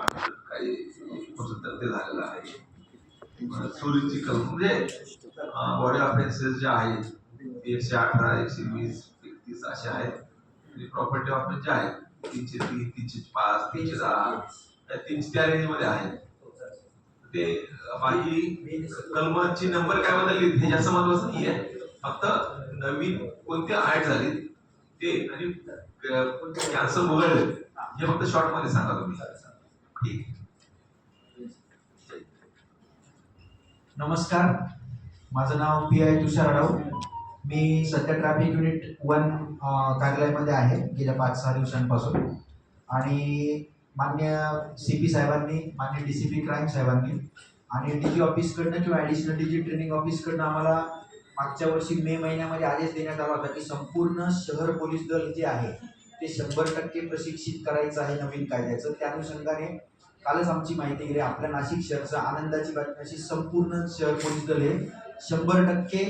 आणि काही ते झालेलं आहे. चोरीची कलम म्हणजे बॉडी ऑफेन्सेस जे आहेत एकशे अठरा एकशे वीस एकतीस असे आहेत. आणि प्रॉपर्टी ऑफेन्स जे आहेत तीनशे तीन तीनशे पाच तीनशे दहा तीनशे त्या रेंजमध्ये आहेत. ते बाकी कलमाची नंबर काय बदलली? हे जास्त महत्वाचं नाही आहे फक्त नवीन कोणत्या ऍड झाली ते आणि कोणते कॅन्सर वगळले हे फक्त शॉर्टमध्ये सांगा तुम्ही. नमस्कार. माझं नाव पी आय तुषार राव मी सध्या ट्रॅफिक युनिट वन कार्यालयामध्ये आहे गेल्या पाच सहा दिवसांपासून. आणि मान्य सी पी साहेबांनी मान्य डी सी पी क्राईम साहेबांनी आणि डी जी ऑफिसकडनं किंवा ॲडिशनल डी जी ट्रेनिंग ऑफिसकडनं आम्हाला मागच्या वर्षी मे महिन्यामध्ये आदेश देण्यात आला होता की संपूर्ण शहर पोलीस दल जे आहे. ते शंभर टक्के प्रशिक्षित करायचं आहे नवीन कायद्याचं. त्या अनुषंगाने कालच आमची माहिती गेली. आपल्या नाशिक शहरचं आनंदाची बातमी अशी संपूर्ण शहर पोलीस दल हे शंभर टक्के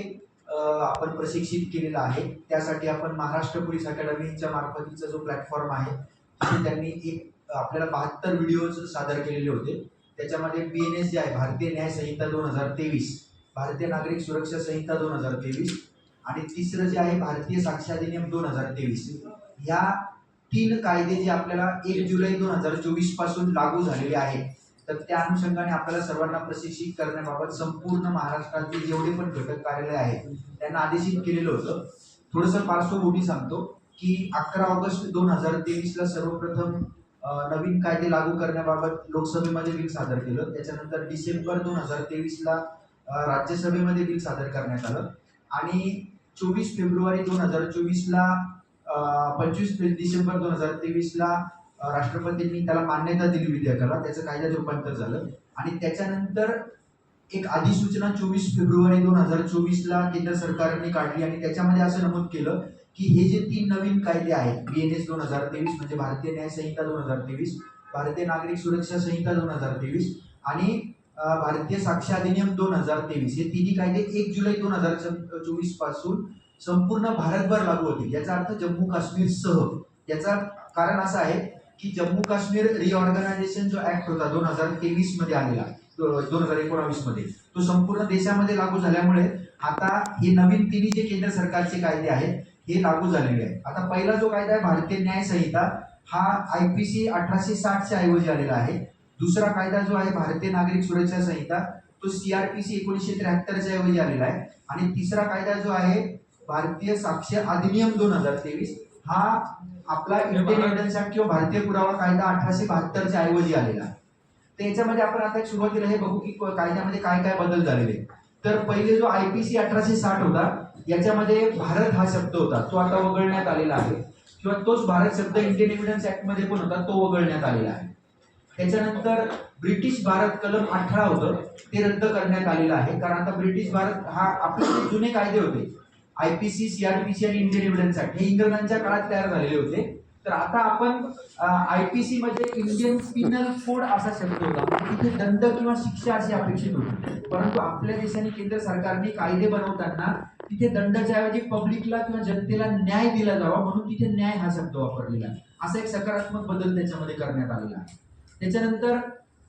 आपण प्रशिक्षित केलेलं आहे. त्यासाठी आपण महाराष्ट्र पोलीस अकॅडमीच्या मार्फतीचा जो प्लॅटफॉर्म आहे तिथे त्यांनी एक आपल्याला बहात्तर व्हिडिओज सादर केलेले होते. त्याच्यामध्ये बी एन एस जे आहे भारतीय न्याय संहिता दोन हजार तेवीस भारतीय नागरिक सुरक्षा संहिता दोन हजार तेवीस आणि तिसरं जे आहे भारतीय साक्षाधिनियम दोन हजार तेवीस. ह्या तीन कायदे जे आपल्याला एक जुलै दोन हजार चोवीसपासून लागू झालेले आहेत तर त्या अनुषंगाने आपल्याला सर्वांना प्रशिक्षित करण्याबाबत संपूर्ण महाराष्ट्रातले जेवढे पण घटक कार्यालय आहेत त्यांना आदेशित केलेलं होतं. थोडंसं पार्श्वभूमी सांगतो की अकरा ऑगस्ट दोन हजार तेवीसला सर्वप्रथम नवीन कायदे लागू करण्याबाबत लोकसभेमध्ये बिल सादर केलं. त्याच्यानंतर डिसेंबर दोन हजार तेवीसला राज्यसभेमध्ये बिल सादर करण्यात आलं. आणि चोवीस फेब्रुवारी दोन हजार चोवीसला पंचवीस डिसेंबर दोन हजार तेवीसला ला राष्ट्रपतींनी त्याला मान्यता दिली विधेयकाला त्याचं कायद्यात रूपांतर झालं. आणि त्याच्यानंतर एक अधिसूचना चोवीस फेब्रुवारी दोन हजार चोवीसला केंद्र सरकारने काढली आणि त्याच्यामध्ये असं नमूद केलं की हे जे तीन नवीन कायदे आहेत बी एन एस दोन हजार तेवीस म्हणजे भारतीय न्याय संहिता दोन हजार तेवीस भारतीय नागरिक सुरक्षा संहिता दोन हजार तेवीस आणि भारतीय साक्ष अधिनियम दोन हजार तेवीस हे तिन्ही कायदे एक जुलै दोन हजार चोवीसपासून संपूर्ण भारतभर लागू होतील याचा अर्थ जम्मू काश्मीर सह. याचा कारण असं आहे की जम्मू काश्मीर रिऑर्गनायझेशन जो ऍक्ट होता दोन हजार तेवीसमध्ये आलेला दोन हजार एकोणावीसमध्ये तो संपूर्ण देशामध्ये लागू झाल्यामुळे आता हे नवीन तिन्ही जे केंद्र सरकारचे कायदे आहेत हे लागू झालेले आहेत. आता पहिला जो कायदा आहे भारतीय न्याय संहिता हा आय पी सी अठराशे साठच्या ऐवजी आलेला आहे. दुसरा कायदा जो आहे भारतीय नागरिक सुरक्षा संहिता तो सीआरपीसी एकोणीसशे त्र्याहत्तरच्या ऐवजी आलेला आहे. आणि तिसरा कायदा जो आहे भारतीय साक्ष अधिनियम दोन हजार तेवीस हा आपला इंडियन एव्हिडन्स ऍक्ट किंवा भारतीय पुरावा कायदा अठराशे बहात्तरच्या ऐवजी आलेला आहे. तर याच्यामध्ये आपण आता एक सुरुवातीला हे बघू की कायद्यामध्ये काय काय बदल झालेले तर पहिले जो आय पी सी अठराशे साठ होता याच्यामध्ये भारत हा शब्द होता तो आता वगळण्यात आलेला आहे. किंवा तोच भारत शब्द इंडियन एव्हिडन्स ऍक्टमध्ये पण होता तो वगळण्यात आलेला आहे. त्याच्यानंतर ब्रिटिश भारत कलम अठरा होतं ते रद्द करण्यात आलेलं आहे. कारण आता ब्रिटिश भारत हा आपले जुने कायदे होते आयपीसी सीआरपीसी आणि इंडियन एव्हिडन्स ऍक्ट हे इंग्रजांच्या काळात तयार झालेले होते. तर आता आपण आयपीसी म्हणजे इंडियन पिनल कोड असा शब्द होता. म्हणजे तिथे दंड किंवा शिक्षा अशी अपेक्षित होती. परंतु आपल्या देशाने केंद्र सरकारने कायदे बनवताना तिथे दंडाच्या ऐवजी पब्लिकला किंवा जनतेला न्याय दिला जावा म्हणून तिथे न्याय हा शब्द वापरलेला. असा एक सकारात्मक बदल त्याच्यामध्ये करण्यात आलेला आहे. त्याच्यानंतर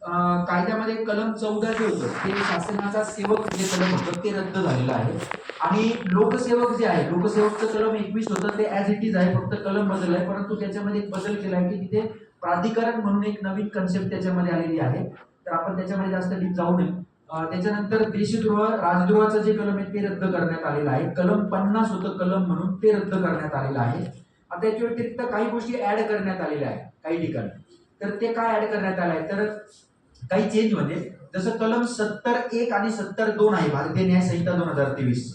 कायद्यामध्ये कलम चौदा जे होतं ते शासनाचा सेवक जे कलम होतं ते रद्द झालेलं आहे. आणि लोकसेवक जे आहे लोकसेवकचं कलम एकवीस होतं ते ॲज इट इज आहे फक्त कलम बदल आहे परंतु त्याच्यामध्ये एक बदल केला आहे की तिथे प्राधिकरण म्हणून एक नवीन कन्सेप्ट त्याच्यामध्ये आलेली आहे. तर आपण त्याच्यामध्ये जास्त डीप जाऊ नये. त्याच्यानंतर देशद्रोह राजद्रोहाचं जे कलम आहे ते रद्द करण्यात आलेलं आहे. कलम पन्नास होतं कलम म्हणून ते रद्द करण्यात आलेलं आहे. आता याच्या व्यतिरिक्त काही गोष्टी ऍड करण्यात आलेल्या आहेत काही ठिकाणी. तर ते काय ऍड करण्यात आलं आहे? तर काही चेंज म्हणजे जसं कलम सत्तर एक आणि सत्तर दोन आहे भारतीय न्याय संहिता दोन हजार तेवीस.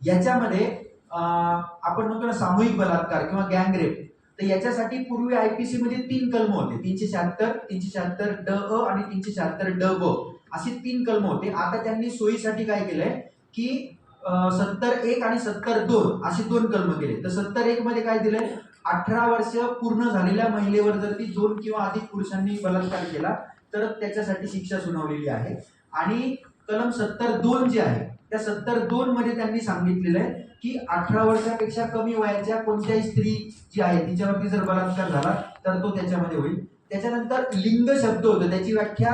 याच्यामध्ये आपण म्हणतो ना सामूहिक बलात्कार किंवा गँगरेप तर याच्यासाठी पूर्वी आयपीसी मध्ये तीन कलम होते. तीनशे शहात्तर तीनशे शहात्तर ड अ आणि तीनशे शहात्तर ड ब. असे तीन कलम होते. आता त्यांनी सोयीसाठी काय केलंय की सत्तर एक आणि सत्तर दोन असे दोन कलम केले. तर सत्तर एक मध्ये काय दिलंय? अठरा वर्ष पूर्ण झालेल्या महिलेवर जर ती दोन किंवा अधिक पुरुषांनी बलात्कार केला तर त्याच्यासाठी शिक्षा सुनावलेली आहे. आणि कलम सत्तर दोन जे आहे त्या सत्तर दोन मध्ये त्यांनी सांगितलेलं आहे की अठरा वर्षापेक्षा कमी वयाच्या कोणत्याही स्त्री जी आहे तिच्यावरती जर बलात्कार झाला तर तो त्याच्यामध्ये होईल. त्याच्यानंतर लिंग शब्द होतं. त्याची व्याख्या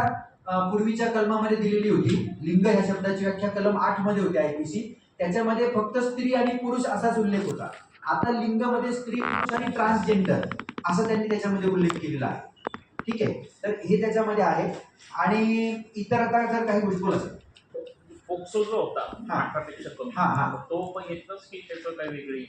पूर्वीच्या कलमामध्ये दिलेली होती. लिंग ह्या शब्दाची व्याख्या कलम आठमध्ये होती आयपीसी त्याच्यामध्ये फक्त स्त्री आणि पुरुष असाच उल्लेख होता. आता लिंगमध्ये स्त्री पुरुष आणि ट्रान्सजेंडर असा त्यांनी त्याच्यामध्ये उल्लेख केलेला आहे. ठीक आहे. तर हे त्याच्यामध्ये आहे. आणि इतर आता जर काही गोष्टी सर. पोक्सो जो होता हा. अठरापेक्षा कमी. हा, हा. तो पण घेतलंच की त्याचं काय वेगळी?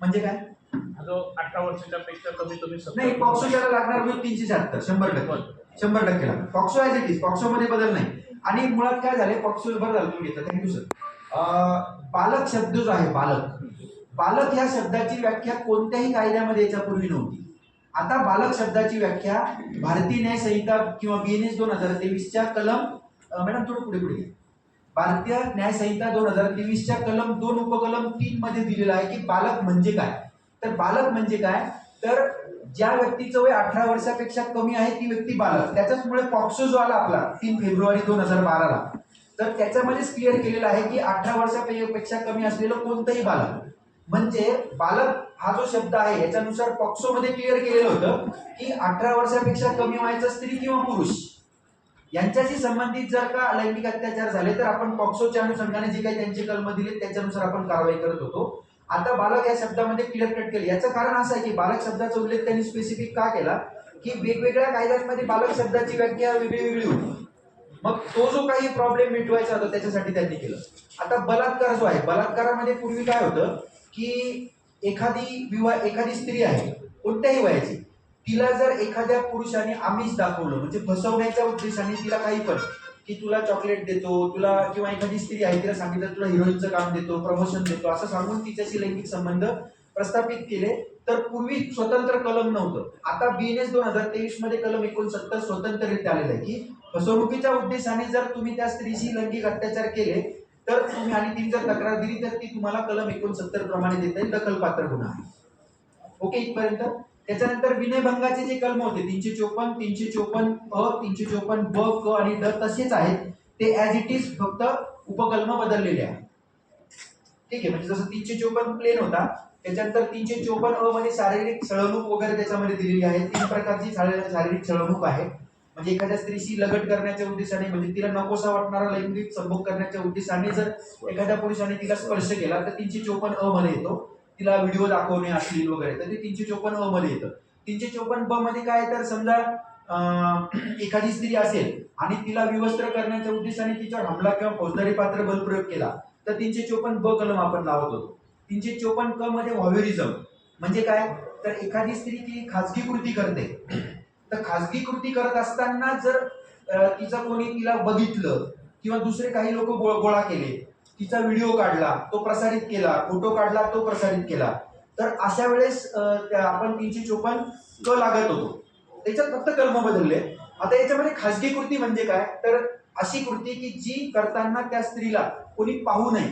म्हणजे काय? जो अठरा वर्षाच्या पेक्षा कमी तुम्ही सत्तर- नाही पॉक्सो ज्याला लागणार म्हणजे तीनशे शहात्तर शंभर टक्के. बरं. शंभर टक्के लागणार. POCSO as it is POCSO मध्ये बदल नाही. आणि मुळात काय झाले पॉक्सो बरं झालं तुम्ही घेतलं. थँक्यू सर बालक शब्द जो आहे बालक. बालक या शब्दाची व्याख्या कोणत्याही कायद्यामध्ये याच्यापूर्वी नव्हती. आता बालक शब्दाची व्याख्या भारतीय न्याय संहिता किंवा बीएनएस दोन हजार तेवीसच्या कलम मॅडम थोडं पुढे पुढे भारतीय न्याय संहिता दोन हजार तेवीसच्या कलम दोन उपकलम तीन मध्ये दिलेला आहे की बालक म्हणजे काय? तर बालक म्हणजे काय? तर ज्या व्यक्तीचं वय अठरा वर्षापेक्षा कमी आहे ती व्यक्ती बालक. त्याच्याचमुळे पॉक्सो जो आला आपला तीन फेब्रुवारी दोन हजार बाराला. तर त्याच्यामध्येच क्लिअर केलेलं आहे की अठरा वर्षापेक्षा कमी असलेलं कोणतंही बालक. म्हणजे बालक हा जो शब्द आहे याच्यानुसार पॉक्सो मध्ये क्लिअर केलेलं होतं की अठरा वर्षापेक्षा कमी व्हायचं स्त्री किंवा पुरुष. यांच्याशी संबंधित जर का लैंगिक अत्याचार झाले तर आपण पॉक्सोच्या अनुषंगाने जे काही त्यांचे कलम दिले त्याच्यानुसार आपण कारवाई करत होतो. आता बालक या शब्दामध्ये क्लिअर कट केले. याचं कारण असं आहे की बालक शब्दाचा उल्लेख त्यांनी स्पेसिफिक का केला? की वेगवेगळ्या कायद्यांमध्ये बालक शब्दाची व्याख्या वेगळी वेगळी होती. मग तो जो काही प्रॉब्लेम मिटवायचा होता त्याच्यासाठी त्यांनी केलं. आता बलात्कार जो आहे बलात्कारामध्ये पूर्वी काय होतं? की एखादी विवाह एखादी स्त्री आहे कोणत्याही वयाची तिला जर एखाद्या पुरुषाने आमिष दाखवलं म्हणजे फसवण्याच्या उद्देशाने तिला काही पण की तुला चॉकलेट देतो तुला किंवा एखादी स्त्री आहे तिला सांगितलं तुला हिरोईनचं काम देतो प्रमोशन देतो असं सांगून तिच्याशी लैंगिक संबंध प्रस्थापित केले तर पूर्वी स्वतंत्र कलम नव्हतं. आता बी एन एस दोन हजार तेवीसमध्ये कलम एकोणसत्तर स्वतंत्ररित्या आलेलं आहे की फसवणुकीच्या उद्देशाने जर तुम्ही त्या स्त्रीशी लैंगिक अत्याचार केले तर तुम्ही आणि ती जर तक्रार दिली तर ती तुम्हाला कलम एकोणसत्तर प्रमाणे देता येईल दखलपात्र गुन्हा आहे. ओके इथपर्यंत. त्याच्यानंतर विनयभंगाचे जे कलम होते तीनशे चोपन्न तीनशे चोपन्न अ तीनशे चोपन्न ब क आणि ड तसेच आहेत ते ऍज इट इज फक्त उपकल्म बदललेले आहेत. ठीक आहे म्हणजे जसं तीनशे चोपन्न प्लेन होता त्याच्यानंतर तीनशे चोपन्न अ मध्ये शारीरिक छळवणूक वगैरे त्याच्यामध्ये दिलेली आहे. तीन प्रकारची शारीरिक छळवणूक आहे. म्हणजे एखाद्या स्त्रीशी लगट करण्याच्या उद्देशाने म्हणजे तिला नकोसा वाटणारा लैंगिक संभोग करण्याच्या उद्देशाने जर एखाद्या पुरुषाने तिला स्पर्श केला तर तीनशे चोपन्न अ मध्ये येतो. तिला व्हिडिओ दाखवणे अश्लील वगैरे तर ते तीनशे चोपन्न अ मध्ये येतं. तीनशे चोपन्न ब मध्ये काय तर समजा एखादी स्त्री असेल आणि तिला विवस्त्र करण्याच्या उद्देशाने तिच्यावर हमला किंवा फौजदारी पात्र बलप्रयोग केला तर तीनशे चोपन्न ब कलम आपण लावत होतो. तीनशे चोपन्न क मध्ये व्हॉव्युरिझम म्हणजे काय? तर एखादी स्त्री ती खाजगी कृती करते. तर खाजगी कृती करत असताना जर तिचं कोणी तिला बघितलं किंवा दुसरे काही लोक गोळा केले तिचा व्हिडिओ काढला तो प्रसारित केला फोटो काढला तो प्रसारित केला तर अशा वेळेस आपण तीनशे चोपन्न क लागत होतो. त्याच्यात फक्त कलम बदलले. आता याच्यामध्ये खाजगी कृती म्हणजे काय? तर अशी कृती की जी करताना त्या स्त्रीला कोणी पाहू नये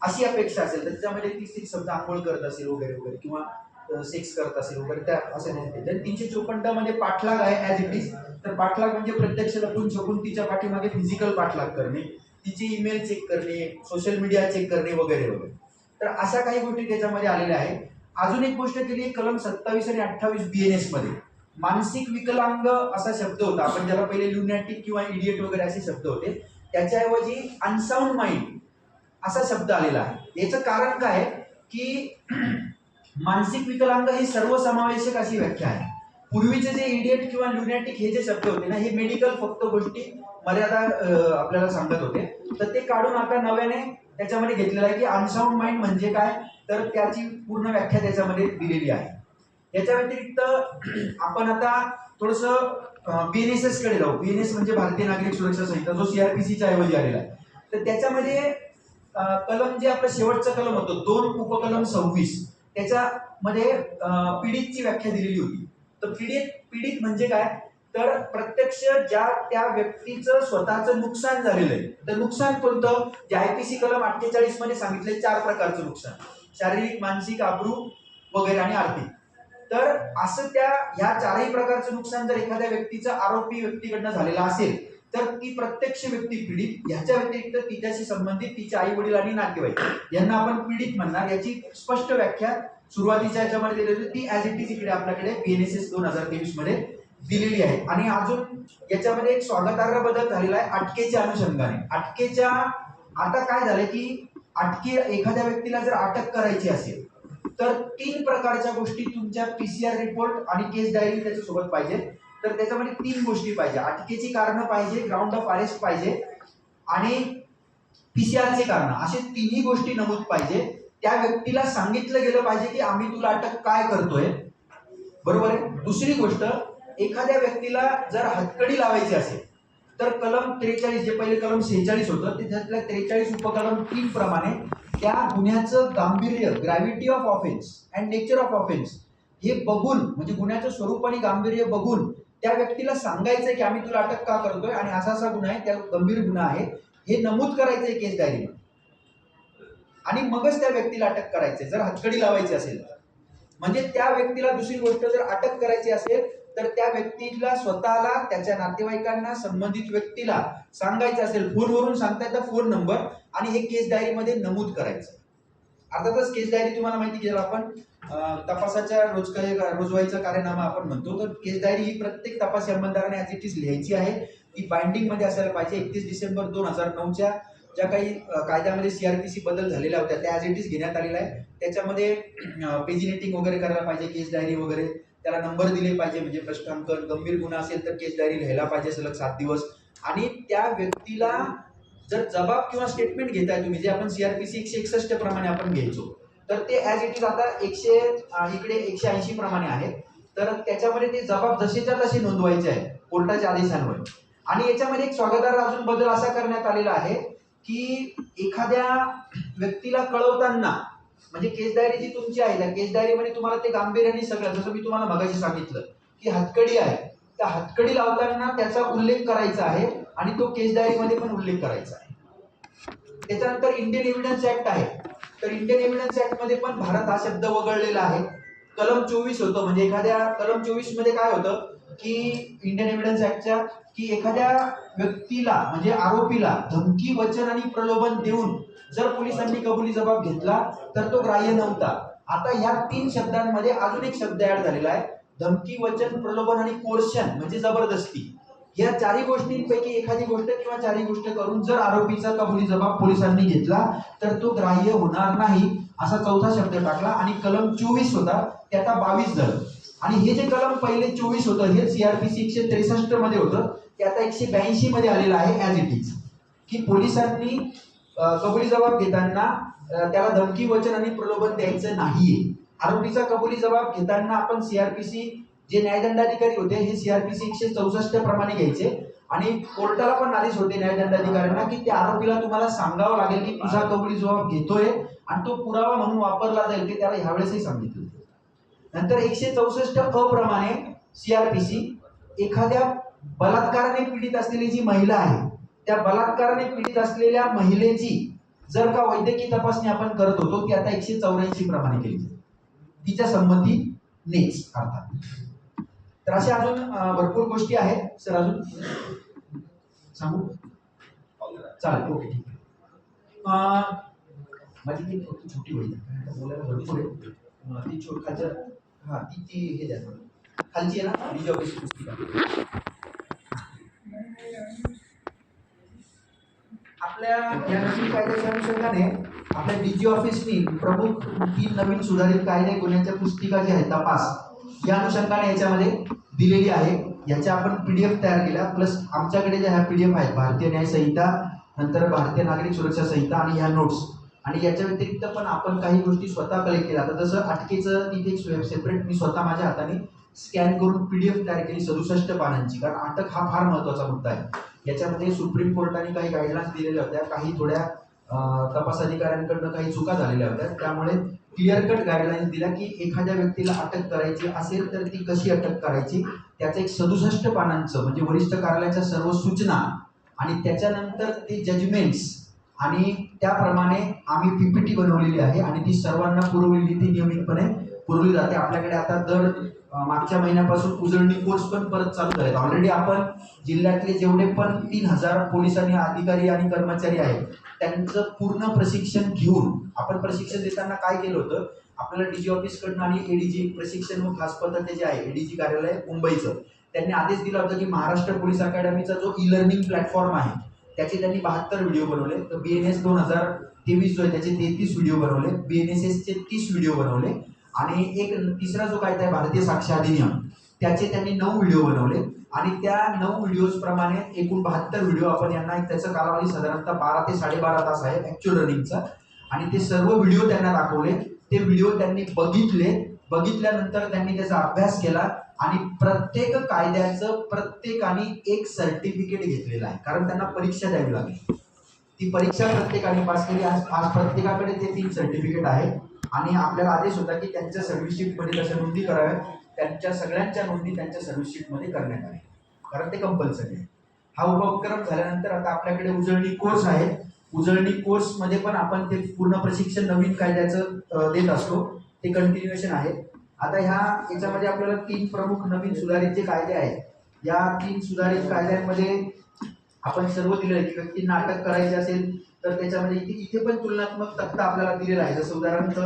अशी अपेक्षा असेल तर त्याच्यामध्ये ती स्त्री समजा आंघोळ करत असेल वगैरे वगैरे किंवा सेक्स करत असेल वगैरे त्या असं नाही तर तीनशे चोपन्नमध्ये पाठलाग आहे ॲज इट इज तर पाठलाग म्हणजे प्रत्यक्ष लपून छपून तिच्या पाठीमागे फिजिकल पाठलाग करणे तिची ईमेल चेक करणे सोशल मीडिया चेक करणे वगैरे वगैरे. तर अशा काही गोष्टी त्याच्यामध्ये आलेल्या आहेत. अजून एक गोष्ट केली कलम सत्तावीस आणि अठ्ठावीस बीएनएसमध्ये. मानसिक विकलांग असा शब्द होता आपण ज्याला पहिले ल्युनॅटिक किंवा इडियट वगैरे असे शब्द होते त्याच्याऐवजी अनसाऊंड माइंड असा शब्द आलेला आहे. याचं कारण काय आहे? की मानसिक विकलांग ही सर्वसमावेशक अशी व्याख्या आहे. पूर्वीचे जे इडियट किंवा ल्युनॅटिक हे जे शब्द होते ना हे मेडिकल फक्त गोष्टी मर्यादा आपल्याला सांगत होते. तर ते काढून आता नव्याने त्याच्यामध्ये घेतलेलं आहे की अनसाऊंड माइंड म्हणजे काय? तर त्याची पूर्ण व्याख्या त्याच्यामध्ये दिलेली आहे. याच्या व्यतिरिक्त आपण आता थोडस बीएनएसएसकडे जाऊ. बीएनएस म्हणजे भारतीय नागरिक सुरक्षा संहिता जो सीआरपीसीच्या ऐवजी आलेला आहे. तर त्याच्यामध्ये कलम जे आपलं शेवटचं कलम होतं दोन उपकलम सव्वीस. त्याच्यामध्ये पीडितची व्याख्या दिलेली होती. तर पीडित पीडित म्हणजे काय? तर प्रत्यक्ष ज्या त्या व्यक्तीचं स्वतःचं नुकसान झालेलं आहे. तर नुकसान कोणतं? जे आयपीसी कलम अठ्ठेचाळीसमध्ये सांगितले चार प्रकारचं नुकसान. शारीरिक मानसिक आब्रू वगैरे आणि आर्थिक. तर असं त्या ह्या चारही प्रकारचं नुकसान जर एखाद्या व्यक्तीचं आरोपी व्यक्तीकडनं झालेलं असेल तर ती प्रत्यक्ष व्यक्ती पीडित ह्याच्या व्यतिरिक्त तिच्याशी संबंधित तिचे आई वडील आणि नातेवाईक. यांना आपण पीडित म्हणणार याची स्पष्ट व्याख्या सुरुवातीच्या याच्यामध्ये दिलेली होती. ती ऍज इट इज इकडे आपल्याकडे बीएनएसएस दोन हजार तेवीसमध्ये दिलेली आहे. आणि अजून याच्यामध्ये एक स्वागतार्ह बदल झालेला आहे अटकेच्या अनुषंगाने. अटकेच्या आता काय झालं की अटके एखाद्या व्यक्तीला जर अटक करायची असेल तर तीन प्रकारच्या गोष्टी तुमच्या पीसीआर रिपोर्ट आणि केस डायरी त्याच्यासोबत पाहिजे तर त्याच्यामध्ये तीन गोष्टी पाहिजे. अटकेची कारणं पाहिजे ग्राउंड ऑफ अरेस्ट पाहिजे आणि पीसीआरचे कारण. असे तिन्ही गोष्टी नमूद पाहिजे. त्या व्यक्तीला सांगितलं गेलं पाहिजे की आम्ही तुला अटक काय करतोय? बरोबर आहे? दुसरी गोष्ट एखाद्या व्यक्तीला जर हतकडी लावायची असेल तर कलम त्रेचाळीस जे पहिले कलम सेहेचाळीस होतं ते त्यातल्या त्रेचाळीस उपकलम तीन प्रमाणे त्या गुन्ह्याचं गांभीर्य gravity of offence and nature of offence हे बघून म्हणजे गुन्ह्याचं स्वरूप आणि गांभीर्य बघून त्या व्यक्तीला सांगायचंय की आम्ही तुला अटक का करतोय? आणि असा असा गुन्हा आहे त्या गंभीर गुन्हा आहे. हे नमूद करायचंय केस डायरीमध्ये. आणि मगच त्या व्यक्तीला अटक करायचे जर हातकडी लावायची असेल तर. म्हणजे त्या व्यक्तीला दुसरी गोष्ट जर अटक करायची असेल तर त्या व्यक्तीला स्वतःला त्याच्या नातेवाईकांना संबंधित व्यक्तीला सांगायचं असेल फोनवरून सांगता येतं फोन नंबर आणि हे केस डायरीमध्ये नमूद करायचं. अर्थातच केस डायरी तुम्हाला माहिती केलं आपण तपासाच्या रोज रोजवाईचा कार्यनामा आपण म्हणतो तर केस डायरी ही प्रत्येक तपास अंमलदाराने ॲज इट इज लिहायची आहे. ती बाइंडिंगमध्ये असायला पाहिजे. एकतीस डिसेंबर दोन हजार नऊच्या ज्या काही कायद्यामध्ये सीआरपीसी बदल झालेल्या होत्या त्या ॲज इट इज घेण्यात आलेल्या आहे त्याच्यामध्ये पेजिनेटिंग वगैरे करायला पाहिजे केस डायरी वगैरे. त्याला नंबर दिले पाहिजे म्हणजे प्रश्नांकन. गंभीर गुन्हा असेल तर केस डायरी लिहायला पाहिजे सलग सात दिवस. आणि त्या व्यक्तीला जर जबाब किंवा स्टेटमेंट घेताय तुम्ही जे आपण सीआरपीसी एकशे एकसष्ट प्रमाणे आपण घ्यायचो तर ते ॲज इट इज आता एकशे इकडे एकशे ऐंशी प्रमाणे आहेत. तर त्याच्यामध्ये ते जबाब जसेच्या तसे नोंदवायचे आहे कोर्टाच्या आदेशांवर. आणि याच्यामध्ये एक स्वागतार्ह अजून बदल असा करण्यात आलेला आहे की एखाद्या व्यक्तीला कळवताना म्हणजे केस डायरी जी तुमची आहे त्या केस डायरीमध्ये तुम्हाला ते गांभीर्याने सगळं जसं मी तुम्हाला मगाशी सांगितलं की हातकडी आहे. त्या हातकडी लावताना त्याचा उल्लेख करायचा आहे आणि तो केस डायरीमध्ये पण उल्लेख करायचा आहे. त्याच्यानंतर इंडियन एव्हिडन्स ऍक्ट आहे. तर इंडियन एव्हिडन्स ऍक्टमध्ये पण भारत हा शब्द वगळलेला आहे. कलम चोवीस होतं. म्हणजे एखाद्या कलम चोवीसमध्ये काय होतं की इंडियन एव्हिडन्स ऍक्टच्या की एखाद्या व्यक्तीला म्हणजे आरोपीला धमकी वचन आणि प्रलोभन देऊन जर पोलिसांनी कबुली जबाब घेतला तर तो ग्राह्य नव्हता. आता या तीन शब्दांमध्ये अजून एक शब्द ऍड झालेला आहे. धमकी वचन प्रलोभन आणि कोर्शन म्हणजे जबरदस्ती. या चारही गोष्टींपैकी एखादी गोष्ट किंवा चारही गोष्ट करून जर आरोपीचा कबुली जबाब पोलिसांनी घेतला तर तो ग्राह्य होणार नाही असा चौथा शब्द टाकला. आणि कलम चोवीस होता ते आता बावीस झालं. आणि हे जे कलम पहिले चोवीस होतं हे सीआरपीसी एकशे त्रेसष्टमध्ये होतं. ते आता एकशे ब्याऐंशी मध्ये आलेलं आहे ॲज इट इज की पोलिसांनी कबुली जबाब घेताना त्याला धमकी वचन आणि प्रलोभन द्यायचं नाहीये. आरोपीचा कबुली जबाब घेताना आपण सीआरपीसी जे न्यायदंडाधिकारी होते हे सीआरपीसी एकशे चौसष्ट प्रमाणे घ्यायचे. आणि कोर्टाला पण आदेश होते न्यायदंडाधिकाऱ्यांना की त्या आरोपीला तुम्हाला सांगावं लागेल की तुझा कबुली जबाब घेतोय आणि तो पुरावा म्हणून वापरला जाईल ते त्याला ह्यावेळेसही सांगितलं नंतर एकशे चौसष्ट अ प्रमाणे सीआरपीसी एखाद्या बलात्काराने पीडित असलेली जी महिला आहे त्या बलात्काराने पीडित असलेल्या महिलेची जर का वैद्यकीय तपासणी आपण करत होतो ती आता एकशे चौऱ्याऐंशी प्रमाणे केली तिच्या तिच्या संमतीनेच अर्थात तर अशा अजून भरपूर गोष्टी आहेत. सर अजून? सांगू? चालेल ओके ठीक आहे. माझी ती फक्त छोटी होईल बोलायला भरपूर आहे. ती छोट खालच्या हा ती ती हे द्या खालची आहे ना? डीजी ऑफिस पुस्तिका आपल्या या कायद्याच्या अनुषंगाने आपल्या डीजी ऑफिसनी प्रमुख तीन नवीन सुधारित कायदे गुन्ह्यांच्या पुस्तिका जी आहेत तपास. या अनुषंगाने याच्यामध्ये दिलेली आहे. याच्या आपण पीडीएफ तयार केल्या. प्लस आमच्याकडे ज्या ह्या पीडीएफ आहेत भारतीय न्याय संहिता नंतर भारतीय नागरिक सुरक्षा संहिता आणि ह्या नोट्स आणि याच्या व्यतिरिक्त पण आपण काही गोष्टी स्वतः कलेक्ट केल्या. आता जसं अटकेचं तिथे एक सेपरेट मी स्वतः माझ्या हाताने स्कॅन करून पीडीएफ तयार केली सदुसष्ट पानांची. कारण अटक हा फार महत्त्वाचा मुद्दा आहे. याच्यामध्ये सुप्रीम कोर्टाने काही गाईडलाईन्स दिलेल्या होत्या. काही थोड्या तपास अधिकाऱ्यांकडनं काही चुका झालेल्या होत्या. त्यामुळे क्लिअर कट गाईडलाईन दिला की एखाद्या व्यक्तीला अटक करायची असेल तर ती कशी अटक करायची? त्याचं एक सदुसष्ट पानांचं म्हणजे वरिष्ठ कार्यालयाच्या सर्व सूचना आणि त्याच्यानंतर ते जजमेंट्स आणि त्याप्रमाणे आम्ही पीपीटी बनवलेली आहे आणि ती सर्वांना पुरवलेली ती नियमितपणे पुरवली जाते. आपल्याकडे आता दर मागच्या महिन्यापासून उजळणी कोर्स पण परत चालू आहेत ऑलरेडी आपण जिल्ह्यातले जेवढे पण तीन हजार पोलीस आणि अधिकारी आणि कर्मचारी आहेत त्यांचं पूर्ण प्रशिक्षण घेऊन आपण प्रशिक्षण देताना काय केलं होतं? आपल्याला डीजी ऑफिसकडनं आणि एडीजी प्रशिक्षण व खास पद्धत जे आहे एडीजी कार्यालय मुंबईचं त्यांनी आदेश दिला होता की महाराष्ट्र पोलीस अकॅडमीचा जो ई लर्निंग प्लॅटफॉर्म आहे त्याचे त्यांनी बहात्तर व्हिडिओ बनवले. तर बी एन एस दोन हजार तेवीस जो आहे त्याचे तेहतीस व्हिडिओ बनवले. बी एन एस एसचे तीस व्हिडिओ बनवले. आणि एक तिसरा जो कायदा आहे भारतीय साक्ष अधिनियम त्याचे त्यांनी नऊ व्हिडिओ बनवले. आणि त्या नऊ व्हिडिओज प्रमाणे एकूण बहात्तर व्हिडिओ आपण यांना त्याचा कालावधी साधारणतः बारा ते साडेबारा तास आहे ऍक्च्युअल रनिंगचा आणि ते सर्व व्हिडिओ त्यांना दाखवले. ते व्हिडिओ त्यांनी बघितले. बघितल्यानंतर त्यांनी त्याचा अभ्यास केला. आणि प्रत्येक कायद्याचं प्रत्येकाने एक सर्टिफिकेट घेतलेलं आहे. कारण त्यांना परीक्षा द्यावी लागली. ती परीक्षा प्रत्येकाने पास केली. आज आज प्रत्येकाकडे ते तीन सर्टिफिकेट आहे आणि आपल्याला आदेश होता की त्यांच्या सर्व्हिस शीटमध्ये तशा नोंदी कराव्या त्यांच्या सगळ्यांच्या नोंदी त्यांच्या सर्व्हिस शीटमध्ये करण्यात आल्या. कारण ते कंपल्सरी आहे. हा उपक्रम झाल्यानंतर आता आपल्याकडे उजळणी कोर्स आहे उजळणी कोर्समध्ये पण आपण ते पूर्ण प्रशिक्षण नवीन कायद्याचं देत असतो. ते कंटिन्युएशन आहे. आता ह्या याच्यामध्ये आपल्याला तीन प्रमुख नवीन सुधारित जे कायदे आहेत या तीन सुधारित कायद्यांमध्ये आपण सर्व दिले आहे. की व्यक्ती नाटक करायचे असेल तर त्याच्यामध्ये इथे इथे पण तुलनात्मक तक्ता आपल्याला दिलेला आहे. जसं उदाहरणार्थ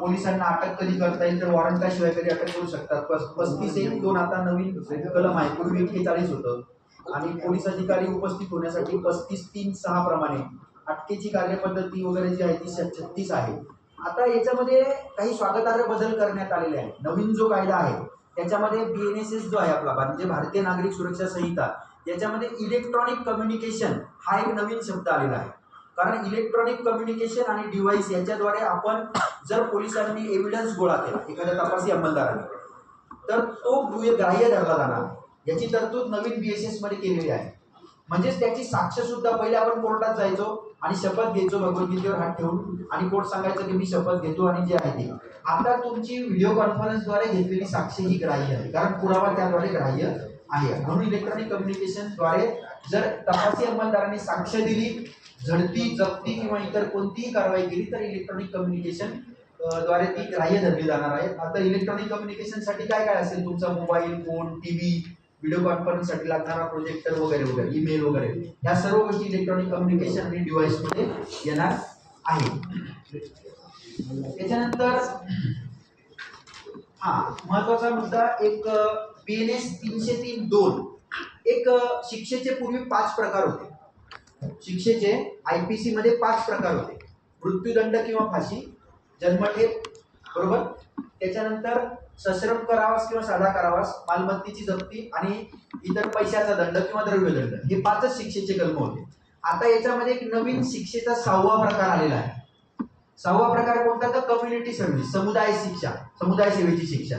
पोलिसांना अटक कधी करता येईल तर वॉरंटाशिवाय कधी अटक करू शकतात? पस्तीस एक दोन आता नवीन कलम आहे. पूर्वी एक्केचाळीस होतं. आणि पोलीस अधिकारी उपस्थित होण्यासाठी पस्तीस तीन सहा प्रमाणे अटकेची कार्यपद्धती वगैरे जी आहे ती छत्तीस आहे. आता याच्यामध्ये काही स्वागतार्ह बदल करण्यात आलेले आहे नवीन जो कायदा आहे त्याच्यामध्ये बी एन एस एस जो आहे आपला म्हणजे भारतीय नागरिक सुरक्षा संहिता याच्यामध्ये इलेक्ट्रॉनिक कम्युनिकेशन हा एक नवीन शब्द आलेला आहे. कारण इलेक्ट्रॉनिक कम्युनिकेशन आणि डिव्हाइस याच्याद्वारे आपण जर पोलिसांनी एव्हिडन्स गोळा केला एखाद्या तपासी अंमलदाराने तर तो गृह- ग्राह्य धरला जाणार याची तरतूद नवीन बी एस एसमध्ये केलेली आहे. म्हणजेच त्याची साक्ष सुद्धा पहिले आपण कोर्टात जायचो आणि शपथ घ्यायचो भगवद्गीतेवर हात ठेवून आणि कोर्ट सांगायचं की मी शपथ घेतो आणि जे आहे ते. आता तुमची व्हिडिओ कॉन्फरन्सद्वारे घेतलेली साक्ष ही ग्राह्य आहे. कारण पुरावा त्याद्वारे ग्राह्य आहे. म्हणून इलेक्ट्रॉनिक कम्युनिकेशनद्वारे जर तपासी अंमलदारांनी साक्ष दिली झडती जप्ती किंवा इतर कोणतीही कारवाई केली तर इलेक्ट्रॉनिक कम्युनिकेशनद्वारे ती ग्राह्य धरली जाणार आहे. आता इलेक्ट्रॉनिक कम्युनिकेशनसाठी काय काय असेल? तुमचा मोबाईल फोन टीव्ही व्हिडिओ कॉन्फरन्ससाठी लागणारा प्रोजेक्टर वगैरे वगैरे ईमेल वगैरे. या सर्व गोष्टी इलेक्ट्रॉनिक कम्युनिकेशन आणि डिव्हाइसमध्ये येणार आहे त्याच्यानंतर हा महत्त्वाचा मुद्दा एक बी एन एस तीनशे तीन दोन. एक शिक्षेचे पूर्वी पाच प्रकार होते. शिक्षेचे आयपीसी मध्ये पाच प्रकार होते. मृत्यूदंड किंवा फाशी जन्मठेप बरोबर? त्याच्यानंतर सश्रम करावास किंवा साधा करावास मालमत्तेची जप्ती आणि इतर पैशाचा दंड किंवा द्रव्यदंड हे पाचच शिक्षेचे कलम होते. आता याच्यामध्ये एक नवीन शिक्षेचा सहावा प्रकार आलेला आहे. सहावा प्रकार कोणता? तर कम्युनिटी सर्व्हिस समुदाय शिक्षा समुदाय सेवेची शिक्षा.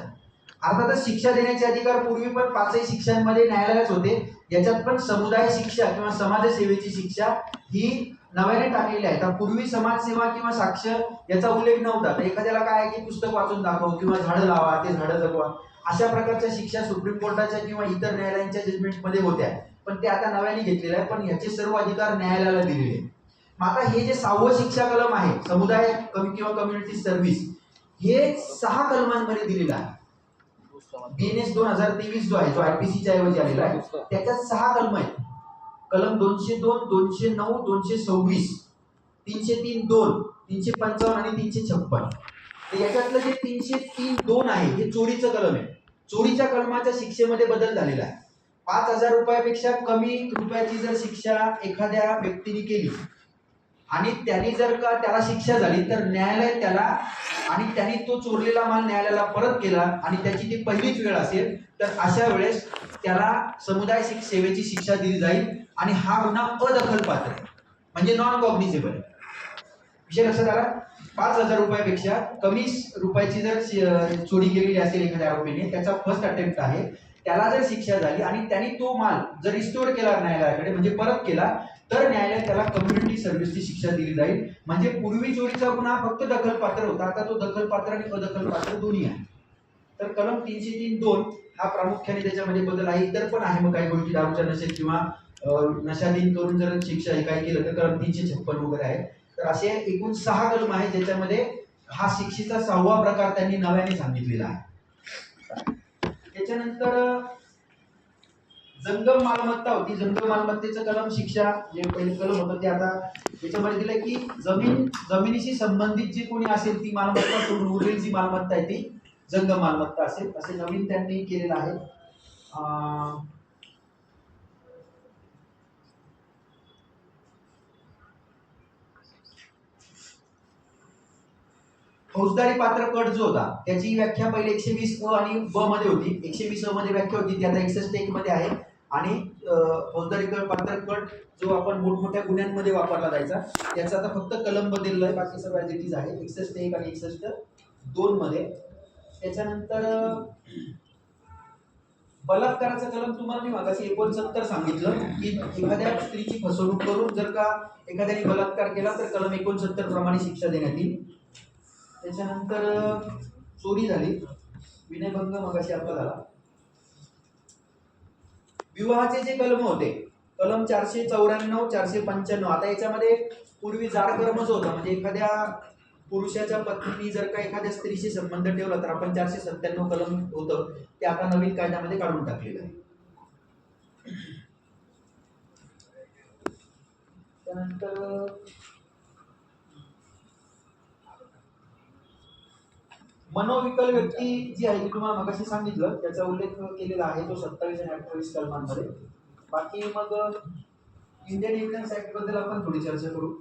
अर्थातच शिक्षा देण्याचे अधिकार पूर्वी पण पाचही शिक्षांमध्ये न्यायालयाच होते. याच्यात पण समुदाय शिक्षा किंवा समाजसेवेची शिक्षा ही नव्याने टाकलेली आहे. तर पूर्वी समाजसेवा किंवा साक्ष याचा उल्लेख नव्हता. तर एखाद्याला काय आहे की पुस्तक वाचून दाखव किंवा झाडं लावा ते झाडं जगवा. अशा प्रकारच्या शिक्षा सुप्रीम कोर्टाच्या किंवा इतर न्यायालयांच्या जजमेंटमध्ये होत्या. पण ते आता नव्याने घेतलेले आहे पण याचे सर्व अधिकार न्यायालयाला दिलेले आहेत. मग आता हे जे सहावं शिक्षा कलम आहे समुदाय कमी किंवा कम्युनिटी सर्व्हिस हे सहा कलमांमध्ये दिलेलं आहे. बीएनएस दोन हजार तेवीस जो आहे जो आयपीसीच्या ऐवजी आलेला आहे त्याच्यात सहा कलम आहेत. कलम दोनशे दोन दोनशे नऊ दोनशे सव्वीस तीनशे तीन दोन तीनशे पंचावन्न आणि तीनशे छप्पन. तर याच्यातलं जे तीनशे तीन दोन आहे हे चोरीचं कलम आहे. चोरीच्या कलमाच्या शिक्षेमध्ये बदल झालेला आहे. पाच हजार रुपयापेक्षा कमी रुपयाची जर शिक्षा एखाद्या व्यक्तीने केली आणि त्यांनी जर का त्याला शिक्षा झाली तर न्यायालय त्याला आणि त्यांनी तो चोरलेला माल न्यायालयाला परत केला आणि त्याची ती पहिलीच वेळ असेल तर अशा वेळेस त्याला समुदाय सेवेची शिक्षा दिली जाईल आणि हा गुन्हा अदखलपात्र आहे. म्हणजे नॉन कॉग्निजेबल आहे. विषय लक्षात आला? पाच हजार रुपयापेक्षा कमी रुपयाची जर चोरी केलेली असेल एखाद्या आरोपीने त्याचा फर्स्ट अटेम्प्ट आहे. त्याला जर शिक्षा झाली आणि त्यांनी तो माल जर रिस्टोर केला न्यायालयाकडे म्हणजे परत केला तर न्यायालय त्याला कम्युनिटी सर्व्हिसची शिक्षा दिली जाईल. म्हणजे पूर्वी चोरीचा गुन्हा फक्त दखलपात्र होता. आता तो दखलपात्र आणि अदखलपात्र दोन्ही आहे. तर कलम तीनशे तीन दोन हा प्रामुख्याने त्याच्यामध्ये बदल आहे. इतर पण आहे मग काही गोष्टी. दारूच्या नशेत किंवा नशाधीन करून जर शिक्षा हे काही केलं तर कलम तीनशे छप्पन वगैरे आहे. तर असे एकूण सहा कलम आहे ज्याच्यामध्ये हा शिक्षेचा सहावा प्रकार त्यांनी नव्याने सांगितलेला आहे. त्याच्यानंतर जंगम मालमत्ता होती. जंगम मालमत्तेचं कलम शिक्षा जे पहिले कलम होतं ते आता त्याच्यामध्ये दिलं की जमीन जमिनीशी संबंधित जी कोणी असेल ती मालमत्ता सोडून उरलेली जी मालमत्ता आहे ती जंगम मालमत्ता असेल. असे नवीन त्यांनी केलेलं आहे. अं, फौजदारी पात्र कट जो होता त्याची व्याख्या पहिले एकशे वीस अ आणि ब मध्ये होती. एकशे वीस अ मध्ये व्याख्या होती. ती आता एकसष्ट एक मध्ये आहे. आणि फौजदारी कट पात्र कट जो आपण मोठमोठ्या गुन्ह्यांमध्ये वापरला जायचा त्याचा आता फक्त कलम बदललं आहे बाकी सर्व ॲजिटीज आहे एकसष्ट एक आणि एकसष्ट दोनमध्ये त्याच्यानंतर बलात्काराचं कलम तुम्हाला मी मागाशी एकोणसत्तर सांगितलं की एखाद्या स्त्रीची फसवणूक करून जर का एखाद्याने बलात्कार केला तर कलम एकोणसत्तर प्रमाणे शिक्षा देण्यात येईल. त्याच्यानंतर चोरी झाली. विनयभंग मगाशी आपला झाला. विवाहाचे जे कलम होते कलम चारशे चौऱ्याण्णव चारशे पंच्याण्णव आता याच्यामध्ये पूर्वी जाड कर्मच होता. म्हणजे एखाद्या पुरुषाच्या पत्नीने जर का एखाद्या स्त्रीशी संबंध ठेवला तर आपण चारशे सत्त्याण्णव कलम होतं ते आता नवीन कायद्यामध्ये काढून टाकलेलं आहे. त्यानंतर मनोविकल व्यक्ती जी आहे ती तुम्हाला मगाशी सांगितलं त्याचा उल्लेख केलेला आहे तो सत्तावीस आणि अठ्ठावीस कलमांमध्ये. बाकी मग इंडियन एव्हिडन्स ऍक्टबद्दल आपण थोडी चर्चा करू.